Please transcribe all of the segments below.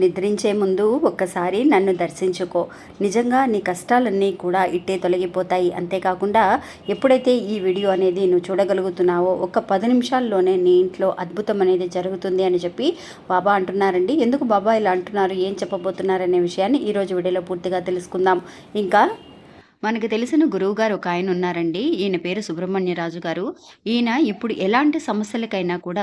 నిద్రించే ముందు ఒక్కసారి నన్ను దర్శించుకో. నిజంగా నీ కష్టాలన్నీ కూడా ఇట్టే తొలగిపోతాయి. అంతేకాకుండా ఎప్పుడైతే ఈ వీడియో అనేది నువ్వు చూడగలుగుతున్నావో ఒక పది నిమిషాల్లోనే నీ ఇంట్లో అద్భుతం అనేది జరుగుతుంది అని చెప్పి బాబా అంటున్నారండి. ఎందుకు బాబా ఇలా అంటున్నారు? ఏం చెప్పబోతున్నారు అనే విషయాన్ని ఈరోజు వీడియోలో పూర్తిగా తెలుసుకుందాం. ఇంకా మనకు తెలిసిన గురువుగారు ఒక ఆయన ఉన్నారండి. ఈయన పేరు సుబ్రహ్మణ్యరాజు గారు. ఈయన ఇప్పుడు ఎలాంటి సమస్యలకైనా కూడా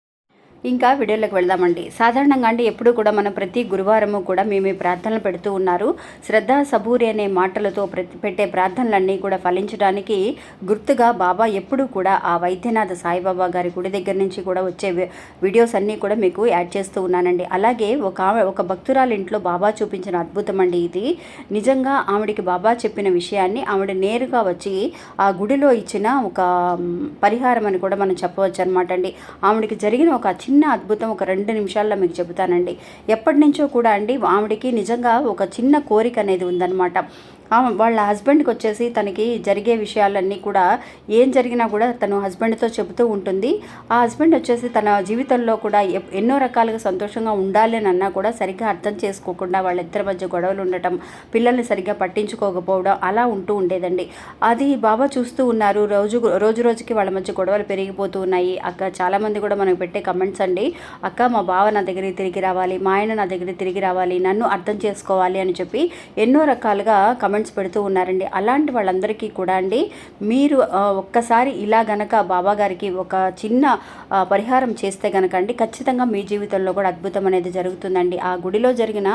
ఇంకా వీడియోలోకి వెళ్దామండి. సాధారణంగా అండి ఎప్పుడు కూడా మనం ప్రతి గురువారము కూడా మేము ప్రార్థనలు పెడుతూ ఉన్నారు. శ్రద్ధ సబూరి అనే మాటలతో ప్రతి పెట్టే ప్రార్థనలన్నీ కూడా ఫలించడానికి గుర్తుగా బాబా ఎప్పుడు కూడా ఆ వైద్యనాథ సాయిబాబా గారి గుడి దగ్గర నుంచి కూడా వచ్చే వీడియోస్ అన్నీ కూడా మీకు యాడ్ చేస్తూ ఉన్నానండి. అలాగే ఒక ఒక భక్తురాలి ఇంట్లో బాబా చూపించిన అద్భుతం అండి ఇది. నిజంగా ఆవిడికి బాబా చెప్పిన విషయాన్ని ఆవిడ నేరుగా వచ్చి ఆ గుడిలో ఇచ్చిన ఒక పరిహారం అని కూడా మనం చెప్పవచ్చు అనమాట అండి. ఆవిడకి జరిగిన ఒక చిన్న అద్భుతం ఒక రెండు నిమిషాల్లో మీకు చెబుతానండి. ఎప్పటి నుంచో కూడా అండి ఆవిడకి నిజంగా ఒక చిన్న కోరిక అనేది ఉందన్నమాట. వాళ్ళ హస్బెండ్కి వచ్చేసి తనకి జరిగే విషయాలన్నీ కూడా ఏం జరిగినా కూడా తను హస్బెండ్తో చెబుతూ ఉంటుంది. ఆ హస్బెండ్ వచ్చేసి తన జీవితంలో కూడా ఎన్నో రకాలుగా సంతోషంగా ఉండాలి అని అన్నా కూడా సరిగ్గా అర్థం చేసుకోకుండా వాళ్ళిద్దరి మధ్య గొడవలు ఉండటం పిల్లల్ని సరిగ్గా పట్టించుకోకపోవడం అలా ఉంటూ ఉండేదండి. అది బాబా చూస్తూ ఉన్నారు. రోజు రోజు రోజుకి వాళ్ళ మధ్య గొడవలు పెరిగిపోతూ ఉన్నాయి. అక్క చాలామంది కూడా మనకు పెట్టే కమెంట్స్ అండి. అక్క మా బావ నా దగ్గరికి తిరిగి రావాలి. మా ఆయన నా దగ్గరికి తిరిగి రావాలి. నన్ను అర్థం చేసుకోవాలి అని చెప్పి ఎన్నో రకాలుగా కమెంట్స్ పెడుతూ ఉన్నారండి. అలాంటి వాళ్ళందరికీ కూడా అండి మీరు ఒక్కసారి ఇలా గనక బాబా గారికి ఒక చిన్న పరిహారం చేస్తే గనక అండి ఖచ్చితంగా మీ జీవితంలో కూడా అద్భుతం అనేది జరుగుతుందండి. ఆ గుడిలో జరిగిన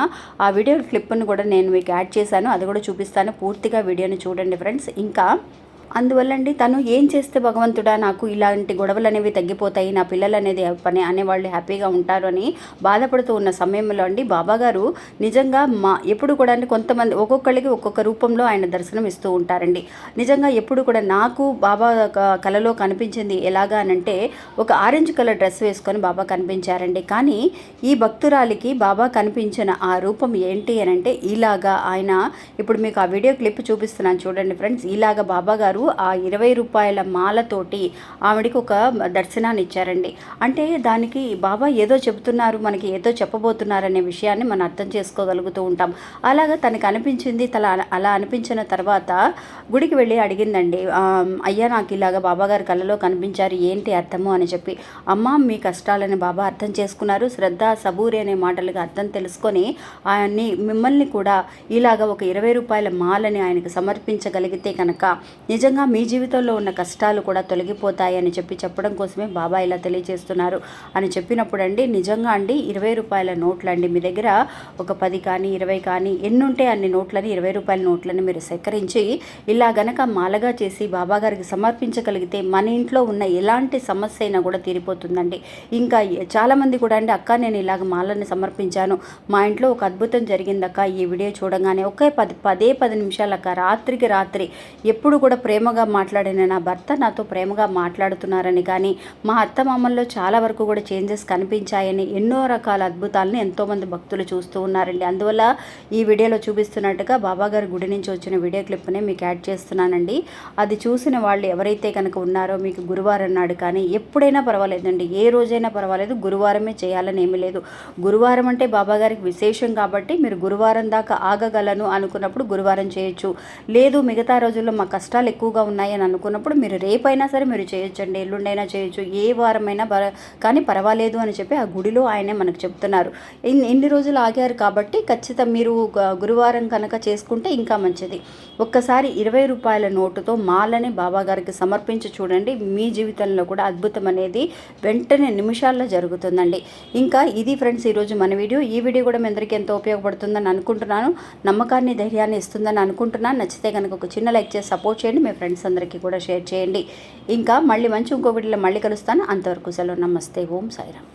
ఆ వీడియో క్లిప్ను కూడా నేను మీకు యాడ్ చేశాను. అది కూడా చూపిస్తాను. పూర్తిగా వీడియోని చూడండి ఫ్రెండ్స్. ఇంకా అందువల్ల అండి తను ఏం చేస్తే భగవంతుడా నాకు ఇలాంటి గొడవలు అనేవి తగ్గిపోతాయి నా పిల్లలు అనేది పని అనేవాళ్ళు హ్యాపీగా ఉంటారు అని బాధపడుతూ ఉన్న సమయంలో అండి బాబాగారు నిజంగా మా ఎప్పుడు కూడా అండి కొంతమంది ఒక్కొక్కరికి ఒక్కొక్క రూపంలో ఆయన దర్శనం ఇస్తూ ఉంటారండి. నిజంగా ఎప్పుడు కూడా నాకు బాబా కలలో కనిపించింది ఎలాగా అనంటే ఒక ఆరెంజ్ కలర్ డ్రెస్ వేసుకొని బాబా కనిపించారండి. కానీ ఈ భక్తురాలికి బాబా కనిపించిన ఆ రూపం ఏంటి అని అంటే ఇలాగా ఆయన ఇప్పుడు మీకు ఆ వీడియో క్లిప్ చూపిస్తున్నాను చూడండి ఫ్రెండ్స్ ఇలాగా బాబా గారు ఆ ఇరవై రూపాయల మాలతోటి ఆవిడికి ఒక దర్శనాన్ని ఇచ్చారండి. అంటే దానికి బాబా ఏదో చెబుతున్నారు మనకి ఏదో చెప్పబోతున్నారు అనే విషయాన్ని మనం అర్థం చేసుకోగలుగుతూ ఉంటాం. అలాగా తనకు అనిపించింది తల అలా అనిపించిన తర్వాత గుడికి వెళ్ళి అడిగిందండి అయ్యా నాకు ఇలాగా బాబా గారి కళ్ళలో కనిపించారు ఏంటి అర్థము? అని చెప్పి. అమ్మ మీ కష్టాలని బాబా అర్థం చేసుకున్నారు శ్రద్ధ సబూరి అనే మాటలుగా అర్థం తెలుసుకొని ఆయన్ని మిమ్మల్ని కూడా ఇలాగ ఒక ఇరవై రూపాయల మాలని ఆయనకు సమర్పించగలిగితే కనుక నిజంగా మీ జీవితంలో ఉన్న కష్టాలు కూడా తొలగిపోతాయి అని చెప్పి చెప్పడం కోసమే బాబా ఇలా తెలియజేస్తున్నారు. అని చెప్పినప్పుడు అండి నిజంగా అండి ఇరవై రూపాయల నోట్లు అండి మీ దగ్గర ఒక పది కానీ ఇరవై కానీ ఎన్నుంటే అన్ని నోట్లని ఇరవై రూపాయల నోట్లని మీరు సేకరించి ఇలా గనక మాలగా చేసి బాబా గారికి సమర్పించగలిగితే మన ఇంట్లో ఉన్న ఎలాంటి సమస్య అయినా కూడా తీరిపోతుందండి. ఇంకా చాలామంది కూడా అండి అక్క నేను ఇలాగ మాలని సమర్పించాను. మా ఇంట్లో ఒక అద్భుతం జరిగిందక్క. ఈ వీడియో చూడగానే ఒకే పది పదే పది నిమిషాలక్క. రాత్రికి రాత్రి ఎప్పుడు కూడా ప్రేమగా మాట్లాడిన నా భర్త నాతో ప్రేమగా మాట్లాడుతున్నారని కానీ మా అత్త మామల్లో చాలా వరకు కూడా చేంజెస్ కనిపించాయని ఎన్నో రకాల అద్భుతాలను ఎంతోమంది భక్తులు చూస్తూ ఉన్నారండి. అందువల్ల ఈ వీడియోలో చూపిస్తున్నట్టుగా బాబాగారి గుడి నుంచి వచ్చిన వీడియో క్లిప్ని మీకు యాడ్ చేస్తున్నానండి. అది చూసిన వాళ్ళు ఎవరైతే కనుక ఉన్నారో మీకు గురువారం నాడు కానీ ఎప్పుడైనా పర్వాలేదండి. ఏ రోజైనా పర్వాలేదు. గురువారమే చేయాలని ఏమీ లేదు. గురువారం అంటే బాబాగారికి విశేషం కాబట్టి మీరు గురువారం దాకా ఆగగలను అనుకున్నప్పుడు గురువారం చేయొచ్చు. లేదు మిగతా రోజుల్లో మా కష్టాలు ఎక్కువ ఎక్కువగా ఉన్నాయని అనుకున్నప్పుడు మీరు రేపైనా సరే మీరు చేయొచ్చండి ఎల్లుండైనా చేయొచ్చు ఏ వారమైనా పర కానీ పర్వాలేదు అని చెప్పి ఆ గుడిలో ఆయనే మనకు చెప్తున్నారు. ఇన్ రోజులు ఆగారు కాబట్టి ఖచ్చితంగా మీరు గురువారం కనుక చేసుకుంటే ఇంకా మంచిది. ఒక్కసారి ఇరవై రూపాయల నోటుతో మాలని బాబాగారికి సమర్పించి చూడండి. మీ జీవితంలో కూడా అద్భుతం అనేది వెంటనే నిమిషాల్లో జరుగుతుందండి. ఇంకా ఇది ఫ్రెండ్స్ ఈరోజు మన వీడియో. ఈ వీడియో కూడా మీ అందరికీ ఎంతో ఉపయోగపడుతుందని అనుకుంటున్నాను. నమ్మకాన్ని ధైర్యాన్ని ఇస్తుందని అనుకుంటున్నాను. నచ్చితే కనుక ఒక చిన్న లైక్ చేసి సపోర్ట్ చేయండి. మీ ఫ్రెండ్స్ అందరికీ కూడా షేర్ చేయండి. ఇంకా మళ్ళీ మంచి ఇంకో వీడియోలో మళ్ళీ కలుస్తాను. అంతవరకు సెలవు. నమస్తే. ఓం సాయిరామ్.